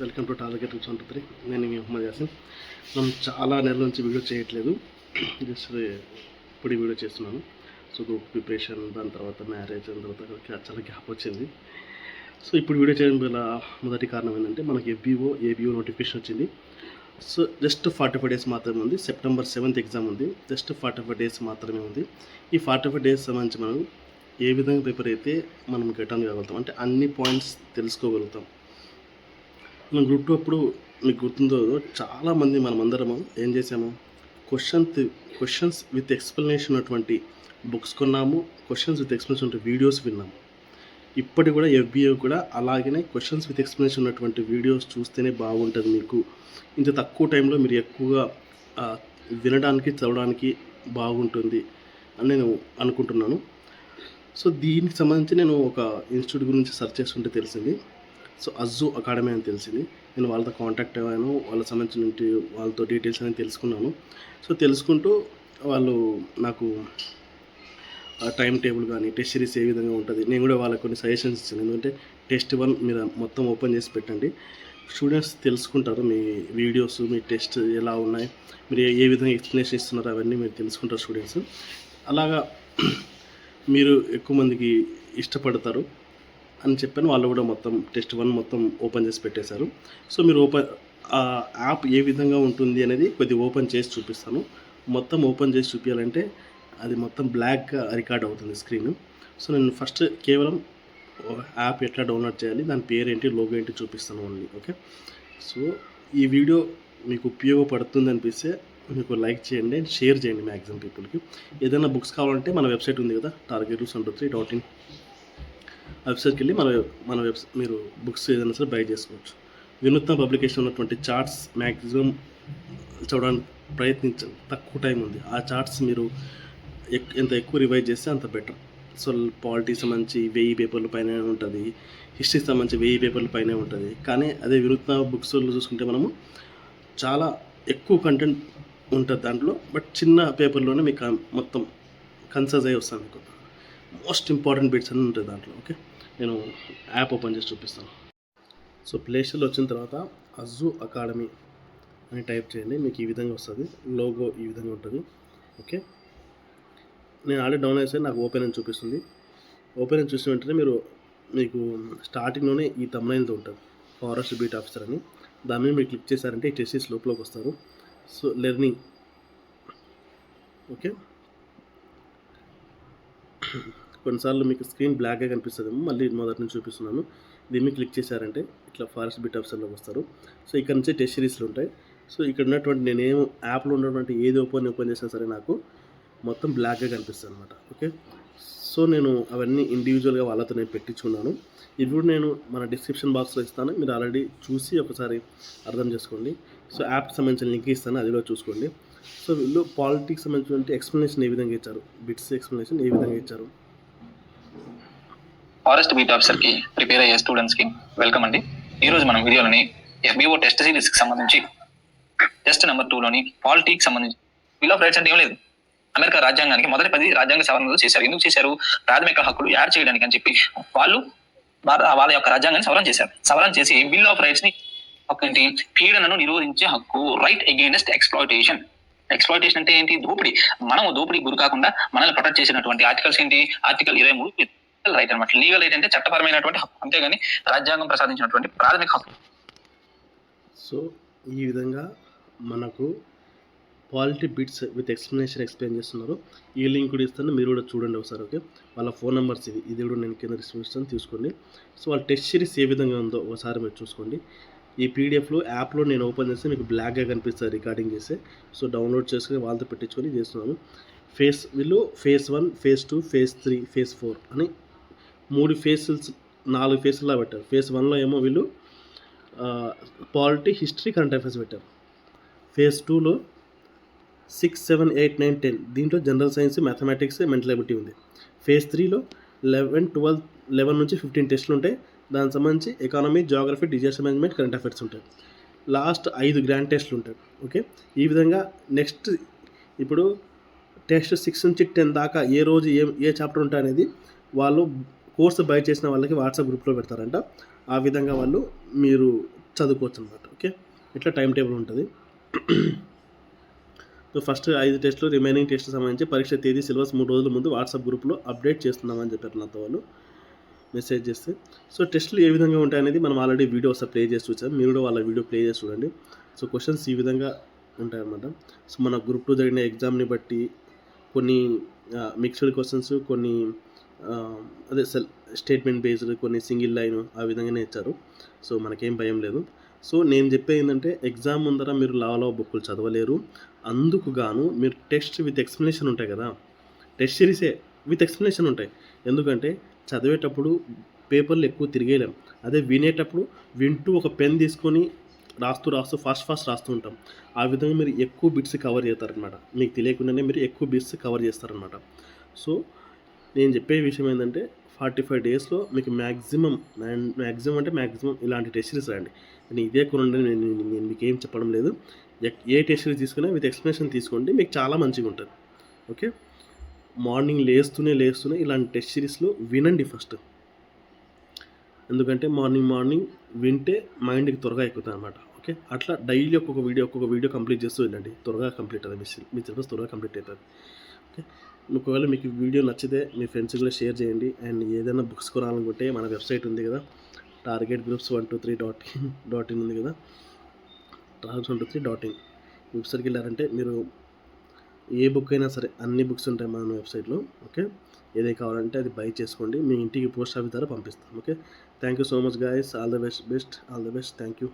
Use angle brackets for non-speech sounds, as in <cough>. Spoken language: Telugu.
Welcome to target tips one two three. నేను మీ మొహమ్మద్ యాసిన్. మనం చాలా నెలల నుంచి వీడియో చేయట్లేదు. జస్ట్ ఇప్పుడు ఈ వీడియో చేస్తున్నాను. సో గ్రూప్ ప్రిపరేషన్ దాని తర్వాత మ్యారేజ్ దాని తర్వాత చాలా గ్యాప్ వచ్చింది. సో ఇప్పుడు వీడియో చేయడం వల్ల మొదటి కారణం ఏంటంటే మనకి ఎఫ్బీఓ ఏబిఓ నోటిఫికేషన్ వచ్చింది. So just forty five days మాత్రమే ఉంది. సెప్టెంబర్ సెవెంత్ ఎగ్జామ్ ఉంది. జస్ట్ ఫార్టీ ఫైవ్ డేస్ మాత్రమే ఉంది. ఈ ఫార్టీ ఫైవ్ డేస్ సంబంధించి మనం ఏ విధంగా ప్రిపేర్ అయితే మనం గెట్ ఆన్ కాగలుగుతాం? అంటే అన్ని పాయింట్స్ తెలుసుకోగలుగుతాం. మనం గ్రూప్ టూ అప్పుడు మీకు గుర్తుందో చాలామంది మనమందరము ఏం చేసాము క్వశ్చన్ క్వశ్చన్స్ విత్ ఎక్స్ప్లెనేషన్ అటువంటి బుక్స్ కొన్నాము. క్వశ్చన్స్ విత్ ఎక్స్ప్లెనేషన్ అటువంటి వీడియోస్ విన్నాము. ఇప్పటి కూడా ఎఫ్బిఏ కూడా అలాగనే క్వశ్చన్స్ విత్ ఎక్స్ప్లెనేషన్ ఉన్నటువంటి వీడియోస్ చూస్తేనే బాగుంటుంది మీకు. ఇంత తక్కువ టైంలో మీరు ఎక్కువగా వినడానికి చదవడానికి బాగుంటుంది అని నేను అనుకుంటున్నాను. సో దీనికి సంబంధించి నేను ఒక ఇన్స్టిట్యూట్ గురించి సెర్చ్ చేస్తుంటే తెలిసింది. సో అజ్జు అకాడమీ అని తెలిసింది. నేను వాళ్ళతో కాంటాక్ట్ అయ్యాను. వాళ్ళకి సంబంధించిన వాళ్ళతో డీటెయిల్స్ అనేది తెలుసుకున్నాను. సో తెలుసుకుంటూ వాళ్ళు నాకు టైం టేబుల్ కానీ టెస్ట్ సిరీస్ ఏ విధంగా ఉంటుంది? నేను కూడా వాళ్ళకి కొన్ని సజెషన్స్ ఇచ్చాను. ఎందుకంటే టెస్ట్ వన్ మీరు మొత్తం ఓపెన్ చేసి పెట్టండి. స్టూడెంట్స్ తెలుసుకుంటారు మీ వీడియోస్ మీ టెస్ట్ ఎలా ఉన్నాయి? మీరు ఏ- విధంగా ఎక్స్ప్లెనేషన్ ఇస్తున్నారు అవన్నీ మీరు తెలుసుకుంటారు స్టూడెంట్స్ అలాగా <clears throat> మీరు ఎక్కువ మందికి ఇష్టపడతారు. అని చెప్పాను వాళ్ళు కూడా మొత్తం టెస్ట్ వన్ మొత్తం ఓపెన్ చేసి పెట్టేశారు. సో మీరు ఓపెన్ ఆ యాప్ ఏ విధంగా ఉంటుంది అనేది కొద్దిగా ఓపెన్ చేసి చూపిస్తాను. మొత్తం ఓపెన్ చేసి చూపించాలంటే అది మొత్తం బ్లాక్గా రికార్డ్ అవుతుంది స్క్రీన్. సో నేను ఫస్ట్ కేవలం యాప్ ఎట్లా డౌన్లోడ్ చేయాలి దాని పేరు ఏంటి లోగో ఏంటి చూపిస్తాను ఓన్లీ ఓకే? సో ఈ వీడియో మీకు ఉపయోగపడుతుంది అనిపిస్తే మీకు లైక్ చేయండి షేర్ చేయండి మ్యాక్సిమం పీపుల్కి. ఏదైనా బుక్స్ కావాలంటే మన వెబ్సైట్ ఉంది కదా target two seven three dot in వెబ్సైట్కి వెళ్ళి మన మన వెబ్సైట్ మీరు బుక్స్ ఏదైనా సరే బై చేసుకోవచ్చు. వినూత్న పబ్లికేషన్ ఉన్నటువంటి చార్ట్స్ మ్యాక్సిమం చూడడానికి ప్రయత్నించండి. తక్కువ టైం ఉంది. ఆ చార్ట్స్ మీరు ఎక్- ఎంత ఎక్కువ రివైజ్ చేస్తే అంత బెటర్. సో పాలిటీ సంబంధించి వెయ్యి పేపర్ల పైన ఉంటుంది. హిస్టరీ సంబంధించి వెయ్యి పేపర్ల పైనే ఉంటుంది. కానీ అదే వినూత్న బుక్స్లో చూసుకుంటే మనము చాలా ఎక్కువ కంటెంట్ ఉంటుంది దాంట్లో. బట్ చిన్న పేపర్లోనే మీకు మొత్తం కన్సర్జ్ అయ్యి వస్తాను మీకు మోస్ట్ ఇంపార్టెంట్ బిట్స్ అని ఉంటుంది దాంట్లో. ఓకే? నేను యాప్ ఓపెన్ చేసి చూపిస్తాను. సో ప్లేస్టోర్లో వచ్చిన తర్వాత అజ్జు అకాడమీ అని టైప్ చేయండి మీకు ఈ విధంగా వస్తుంది. లోగో ఈ విధంగా ఉంటుంది. ఓకే? నేను ఆల్రెడీ డౌన్ చేస్తే నాకు ఓపెన్ అని చూపిస్తుంది. ఓపెన్ అని చూసిన వెంటనే మీరు మీకు స్టార్టింగ్లోనే ఈ తమ్లైన్తో ఉంటుంది ఫారెస్ట్ బీట్ ఆఫీసర్ అని. దాని మీద మీరు క్లిక్ చేశారంటే ఈ టెస్టీస్ లోపలికి వస్తారు. So learning. ఓకే? కొన్నిసార్లు మీకు స్క్రీన్ బ్లాక్గా కనిపిస్తుందేమో మళ్ళీ మొదటి నుంచి చూపిస్తున్నాను. దీన్ని క్లిక్ చేశారంటే ఇట్లా ఫారెస్ట్ బిట్ ఆఫీసర్లోకి వస్తారు. సో ఇక్కడ నుంచి టెస్ట్ సిరీస్లు ఉంటాయి. సో ఇక్కడ ఉన్నటువంటి నేనేం యాప్లో ఉన్నటువంటి ఏది ఓపెన్ ఓపెన్ చేసినా సరే నాకు మొత్తం బ్లాక్గా కనిపిస్తుంది అనమాట ఓకే సో నేను అవన్నీ ఇండివిజువల్గా వాళ్ళతో నేను పెట్టించుకున్నాను. ఇవి కూడా నేను మన డిస్క్రిప్షన్ బాక్స్లో ఇస్తాను. మీరు ఆల్రెడీ చూసి ఒకసారి అర్థం చేసుకోండి. సో యాప్ సంబంధించిన లింక్ ఇస్తాను. అదిలో చూసుకోండి. సో వీళ్ళు పాలిటిక్స్ సంబంధించిన ఎక్స్ప్లెనేషన్ ఏ విధంగా ఇచ్చారు? బిట్స్ ఎక్స్ప్లెనేషన్ ఏ విధంగా ఇచ్చారు? ఫారెస్ట్ బీట్ ఆఫీసర్కి ప్రిపేర్ అయ్యే స్టూడెంట్స్కి వెల్కమ్ అండి. ఈ రోజు మనం వీడియోలోని ఎఫ్బిఓ టెస్ట్ సిరీస్కి సంబంధించి టెస్ట్ నెంబర్ టూ లోని పాలిటిక్స్ సంబంధించి బిల్ ఆఫ్ రైట్స్ అంటే ఏం లేదు. అమెరికా రాజ్యాంగానికి మొదటి పది రాజ్యాంగ సవరణలు చేశారు. ఎందుకు చేశారు? ప్రాథమిక హక్కులు యాడ్ చేయడానికి అని చెప్పి వాళ్ళు వాళ్ళ యొక్క రాజ్యాంగాన్ని సవరణ చేశారు. సవరణ చేసి బిల్ ఆఫ్ రైట్స్ని ఏంటి? పీడనను నిరోధించే హక్కు రైట్ అగేనెస్ట్ ఎక్స్ప్లాయిటేషన్ ఎక్స్ప్లాయిటేషన్ అంటే ఏంటి? దోపిడీ. మనము దోపిడీ గురి కాకుండా మనల్ని ప్రొటెక్ట్ చేసినటువంటి ఆర్టికల్స్ ఏంటి? ఆర్టికల్ ఇరవై మూడు రైట్ అనమాట లీగల్ రైట్ అంటే చట్టపరమైనటువంటి హక్కు. అంతేగాని రాజ్యాంగం ప్రసాదించినటువంటి ప్రాథమిక హక్కు. సో ఈ విధంగా మనకు polity bits with explanation explain చేస్తున్నారు. ఈ లింక్ కూడా ఇస్తాను మీరు కూడా చూడండి ఒకసారి ఓకే? వాళ్ళ ఫోన్ నెంబర్స్ ఇది ఇది కూడా నేను కింద డిస్క్రిప్షన్ తీసుకోండి. సో వాళ్ళ టెస్ట్ సిరీస్ ఏ విధంగా ఉందో ఒకసారి మీరు చూసుకోండి. ఈ పీడిఎఫ్లో యాప్లో నేను ఓపెన్ చేస్తే మీకు బ్లాక్గా కనిపిస్తుంది రికార్డింగ్ చేస్తే. సో డౌన్లోడ్ చేసుకుని వాళ్ళతో పెట్టించుకొని చేస్తున్నాను ఫేస్ వీళ్ళు phase one phase two phase three phase four అని మూడు ఫేసెస్ నాలుగు ఫేసులా పెట్టారు. ఫేస్ వన్లో ఏమో వీళ్ళు పాలిటీ హిస్టరీ కరెంట్ అఫైర్స్ పెట్టారు. ఫేజ్ టూలో six seven eight nine ten. దీంట్లో general science mathematics mental ability ఉంది. ఫేజ్ త్రీలో లెవెన్ ట్వెల్వ్ లెవెన్ నుంచి ఫిఫ్టీన్ టెస్టులు ఉంటాయి. దానికి సంబంధించి economy geography disaster management current affairs ఉంటాయి. లాస్ట్ ఐదు గ్రాండ్ టెస్ట్లు ఉంటాయి. ఓకే? ఈ విధంగా నెక్స్ట్ ఇప్పుడు టెస్ట్ సిక్స్ నుంచి టెన్ దాకా ఏ రోజు ఏ ఏ చాప్టర్ ఉంటాయి అనేది వాళ్ళు కోర్సు బై చేసిన వాళ్ళకి వాట్సాప్ గ్రూప్లో పెడతారంట. ఆ విధంగా వాళ్ళు మీరు చదువుకోవచ్చు అనమాట ఓకే? ఇట్లా టైం టేబుల్ ఉంటుంది. సో ఫస్ట్ ఐదు టెస్టులు రిమైనింగ్ టెస్ట్ సంబంధించి పరీక్ష తేదీ సిలబస్ మూడు రోజుల ముందు వాట్సాప్ గ్రూప్లో అప్డేట్ చేస్తున్నామని చెప్పారు నాతో వాళ్ళు మెసేజ్ చేస్తే. సో టెస్టులు ఏ విధంగా ఉంటాయనేది మనం ఆల్రెడీ వీడియో ఒకసారి ప్లే చేసి చూసాం. మీరు కూడా వాళ్ళ వీడియో ప్లే చేసి చూడండి. సో క్వశ్చన్స్ ఈ విధంగా ఉంటాయన్నమాట. సో మన గ్రూప్ టూ జరిగిన ఎగ్జామ్ని బట్టి కొన్ని మిక్స్డ్ క్వశ్చన్స్ కొన్ని అదే సెల్ స్టేట్మెంట్ బేస్డ్ కొన్ని సింగిల్ లైన్ ఆ విధంగానే ఇచ్చారు. సో మనకేం భయం లేదు. సో నేను చెప్పేది ఏంటంటే ఎగ్జామ్ ముందర మీరు లావలో బుక్కులు చదవలేరు. అందుకు గాను మీరు టెస్ట్ విత్ ఎక్స్ప్లెనేషన్ ఉంటాయి కదా టెస్ట్ సిరీసే విత్ ఎక్స్ప్లెనేషన్ ఉంటాయి. ఎందుకంటే చదివేటప్పుడు పేపర్లు ఎక్కువ తిరిగేయలేం. అదే వినేటప్పుడు వింటూ ఒక పెన్ తీసుకొని రాస్తూ రాస్తూ ఫాస్ట్ ఫాస్ట్ రాస్తూ ఉంటాం. ఆ విధంగా మీరు ఎక్కువ బిట్స్ కవర్ చేస్తారనమాట మీకు తెలియకుండానే మీరు ఎక్కువ బిట్స్ కవర్ చేస్తారనమాట సో నేను చెప్పే విషయం ఏంటంటే ఫార్టీ ఫైవ్ డేస్లో మీకు మ్యాక్సిమం మ్యాక్సిమం అంటే మ్యాక్సిమం ఇలాంటి టెస్ట్ సిరీస్ రాయండి. నేను ఇదే కొనండి నేను నేను- మీకు ఏం చెప్పడం లేదు. ఏ టెస్ట్ సిరీస్ తీసుకున్నా విత్ ఎక్స్ప్లెనేషన్ తీసుకోండి మీకు చాలా మంచిగా ఉంటుంది. ఓకే? మార్నింగ్ లేస్తూనే లేస్తూనే ఇలాంటి టెస్ట్ సిరీస్లో వినండి ఫస్ట్. ఎందుకంటే మార్నింగ్ మార్నింగ్ వింటే మైండ్కి త్వరగా ఎక్కుతుంది అనమాట ఓకే? అట్లా డైలీ ఒక్కొక్క వీడియో ఒక్కొక్క వీడియో కంప్లీట్ చేస్తూ వెళ్ళండి త్వరగా కంప్లీట్ అవుతుంది మీ మీ సిలబస్ త్వరగా కంప్లీట్ అవుతుంది. ఓకే? ఒకవేళ మీకు వీడియో నచ్చితే మీ ఫ్రెండ్స్ కూడా షేర్ చేయండి. అండ్ ఏదైనా బుక్స్ కొనాలనుకుంటే మన వెబ్సైట్ ఉంది కదా target groups one two three dot in dot in ఉంది కదా. Travels one two three dot in వెబ్సైట్కి వెళ్ళారంటే మీరు ఏ బుక్ అయినా సరే అన్ని బుక్స్ ఉంటాయి మన వెబ్సైట్లో ఓకే ఏదే కావాలంటే అది బై చేసుకోండి. మీ ఇంటికి పోస్ట్ ఆఫీస్ ద్వారా పంపిస్తాం okay thank you so much guys all the best best all the best thank you